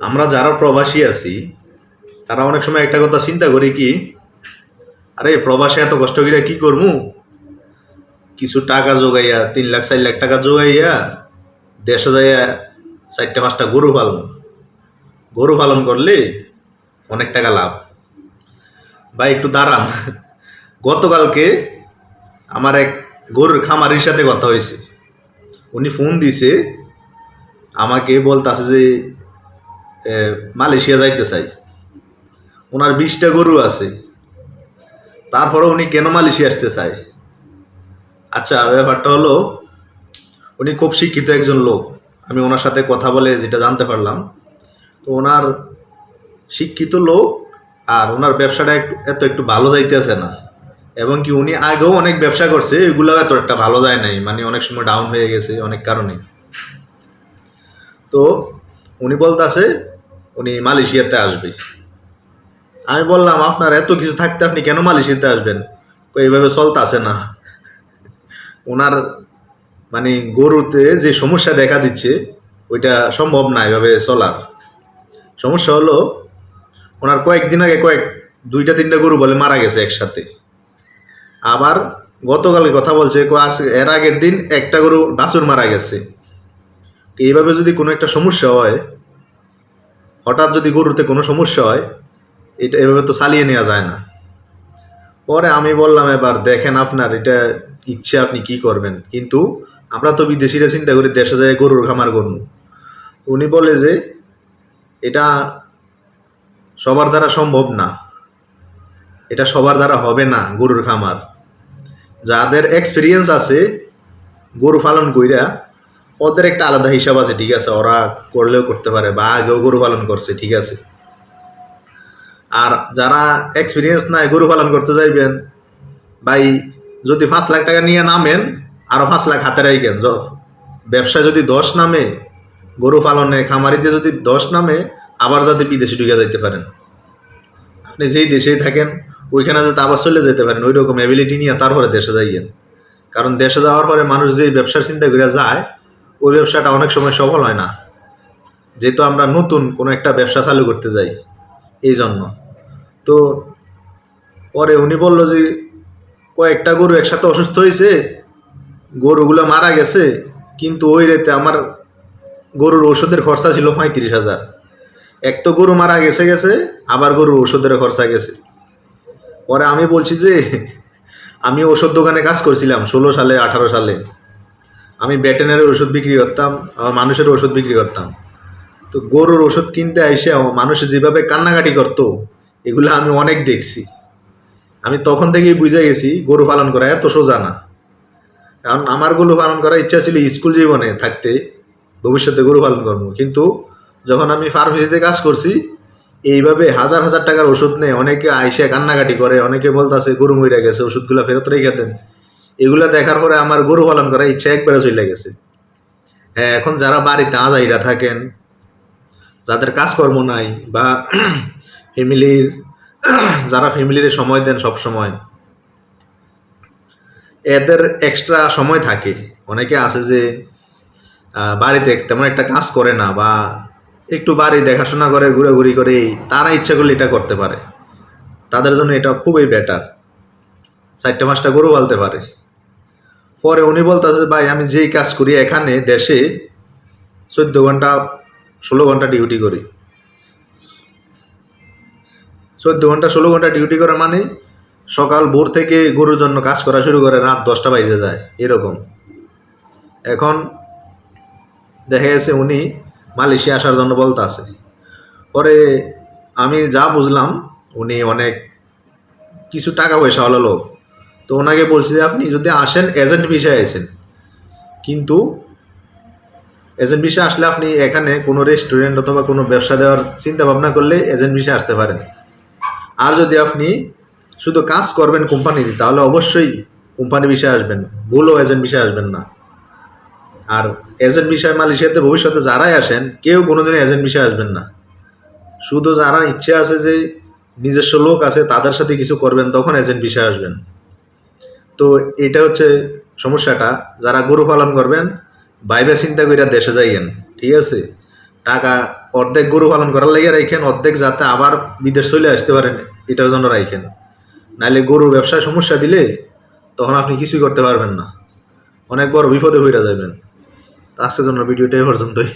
আমরা যারা প্রবাসী আছি তারা অনেক সময় একটা কথা চিন্তা করি কি আরে প্রবাসে এত কষ্ট করে কি করব কিছু টাকা জোগাইয়া তিন লাখ চার লাখ টাকা জোগাইয়া দেশে যাইয়া চারটে পাঁচটা গরু পালন গরু পালন করলে অনেক টাকা লাভ। ভাই একটু দাঁড়ান। গতকালকে আমার এক গরুর খামারির সাথে কথা হয়েছে। উনি ফোন দিছে আমাকে বলতেছে যে এ, মালয়েশিয়া যাইতে চাই। ওনার বিশটা গরু আছে। তারপরে উনি কেন মালয়েশিয়া আসতে চায়? আচ্ছা ব্যাপারটা হলো, উনি খুব শিক্ষিত একজন লোক। আমি ওনার সাথে কথা বলে যেটা জানতে পারলাম। তো ওনার শিক্ষিত লোক আর ওনার ব্যবসাটা একটু, এত একটু ভালো যাইতেছে না। এবং কি উনি আগেও অনেক ব্যবসা করছে এগুলো এত একটা ভালো যায় নাই। মানে অনেক সময় ডাউন হয়ে গেছে অনেক কারণে। তো উনি বলতেছে উনি মালয়েশিয়াতে আসবে। আমি বললাম, আপনার এত কিছু থাকতে আপনি কেন মালয়েশিয়াতে আসবেন? এইভাবে আসে না। ওনার মানে গরুতে যে সমস্যা দেখা দিচ্ছে, ওইটা সম্ভব না এভাবে চলার। সমস্যা হলো, ওনার কয়েকদিন আগে কয়েক, দুইটা, তিনটা গরু বলে মারা গেছে একসাথে। আবার গতকালে কথা বলছে এর আগের দিন একটা গরু বাছুর মারা গেছে। এইভাবে যদি কোনো একটা সমস্যা হয় হঠাৎ যদি গরুতে কোনো সমস্যা হয়, এটা এভাবে তো চালিয়ে নেওয়া যায় না। পরে আমি বললাম, এবার দেখেন আপনার এটা ইচ্ছে, আপনি কি করবেন? কিন্তু আমরা তো বিদেশিরা চিন্তা করি, দেশে যায় গরুর খামার করব। উনি বলে যে, এটা সবার দ্বারা সম্ভব না। এটা সবার দ্বারা হবে না গরুর খামার। যাদের এক্সপিরিয়েন্স আছে, গরু পালন কইরা ওদের একটা আলাদা হিসাব আছে, ঠিক আছে? ওরা করলেও করতে পারে বা আগেও গরু পালন করছে, ঠিক আছে? আর যারা এক্সপিরিয়েন্স নাই, গরু পালন করতে যাইবেন, ভাই, যদি পাঁচ লাখ টাকা নিয়ে নামেন আরও পাঁচ লাখ হাতে রাখেন ব্যবসায় যদি দশ নামে, গরু পালনে খামারিতে যদি দশ নামে, আবার যাতে বিদেশে ঢুকে যাইতে পারেন। আপনি যেই দেশেই থাকেন, ওইখানে যাতে আবার চলে যেতে পারেন ওই রকম অ্যাবিলিটি নিয়ে তারপরে দেশে যাইয়েন। কারণ দেশে যাওয়ার পরে মানুষ যে ব্যবসার চিন্তা করে যায় ওই ব্যবসাটা অনেক সময় সফল হয় না। যেহেতু আমরা নতুন কোনো একটা ব্যবসা চালু করতে যাই, এই জন্য। তো পরে উনি বলল যে, কয়েকটা গরু একসাথে অসুস্থ হয়েছে, গরুগুলো মারা গেছে, কিন্তু ওই রেতে আমার গরুর ওষুধের খরচা ছিল পঁয়ত্রিশ হাজার। এক তো গরু মারা গেছে গেছে, আবার গরুর ওষুধের খরচা গেছে। পরে আমি বলছি যে, আমি ওষুধ দোকানে কাজ করছিলাম ষোলো সালে, আঠারো সালে। আমি ব্যাটেনারি ওষুধ বিক্রি করতাম মানুষের ওষুধ বিক্রি করতাম। তো গরুর ওষুধ কিনতে এসে মানুষ যেভাবে কান্নাকাটি করতো, এগুলো আমি অনেক দেখছি। আমি তখন থেকেই বুঝে গেছি, গরু পালন করা এত সোজা না। কারণ আমার গরু পালন করার ইচ্ছা ছিল স্কুল জীবনে থাকতে, ভবিষ্যতে গরু পালন করব। কিন্তু যখন আমি ফার্মেসিতে কাজ করছি, এইভাবে হাজার হাজার টাকার ওষুধ নেই অনেকে আইসে কান্নাকাটি করে, অনেকে বলতেছে, গরু মরে গেছে, ওষুধগুলো ফেরত রেখে দেন। এগুলো দেখার পরে আমার গরু পালন করার ইচ্ছা একবারে চলে গেছে। হ্যাঁ এখন যারা বাড়িতে আজাইরা থাকেন, যাদের কাজকর্ম নাই বা ফ্যামিলির যারা ফ্যামিলির সময় দেন সব সময় এদের এক্সট্রা সময় থাকে। অনেকে আছে যে বাড়িতে তেমন একটা কাজ করে না বা একটু বাড়ি দেখাশোনা করে, ঘুরাঘুরি করে, তারা ইচ্ছা করলে এটা করতে পারে। তাদের জন্য এটা খুবই বেটার চারটে পাঁচটা গরু পালতে পারে। পরে উনি বলতেছে, ভাই, আমি যেই কাজ করি এখানে, দেশে চোদ্দ ঘণ্টা, ষোলো ঘণ্টা ডিউটি করি। চোদ্দ ঘণ্টা, ষোলো ঘণ্টা ডিউটি করা মানে সকাল ভোর থেকে গরুর জন্য কাজ করা শুরু করে, রাত দশটা বাইজে যায়, এরকম। এখন দেখা গেছে উনি মালয়েশিয়া আসার জন্য বলতে আছে পরে আমি যা বুঝলাম, উনি অনেক কিছু টাকা পয়সা হলো লোক। তো ওনাকে বলছি যে, আপনি যদি আসেন এজেন্ট বিষয়ে আসেন কিন্তু এজেন্ট বিষয়ে আসলে আপনি এখানে কোনো রেস্টুরেন্ট অথবা কোনো ব্যবসা দেওয়ার চিন্তা ভাবনা করলে এজেন্ট বিষয়ে আসতে পারেন। আর যদি আপনি শুধু কাজ করবেন কোম্পানিতে তাহলে অবশ্যই কোম্পানি বিষয়ে আসবেন। ভুলও এজেন্ট বিষয়ে আসবেন না। আর এজেন্ট বিষয় মালয়েশিয়াতে ভবিষ্যতে যারাই আসেন, কেউ কোনোদিনই এজেন্ট বিষয়ে আসবেন না। শুধু যারা ইচ্ছে আছে যে নিজস্ব লোক আছে, তাদের সাথে কিছু করবেন, তখন এজেন্ট বিষয়ে আসবেন। তো এটা হচ্ছে সমস্যাটা। যারা গরু পালন করবেন বাইবে চিন্তা করে দেশে যাইয়েন, ঠিক আছে? টাকা অর্ধেক গরু পালন করার লেগে রাখেন অর্ধেক যাতে আবার বিদেশ চলে আসতে পারেন, এটার জন্য রাখেন নাহলে গরুর ব্যবসায় সমস্যা দিলে তখন আপনি কিছুই করতে পারবেন না। অনেক বড় বিপদে হইরা যাবেন আজকের জন্য ভিডিওটা এই পর্যন্তই।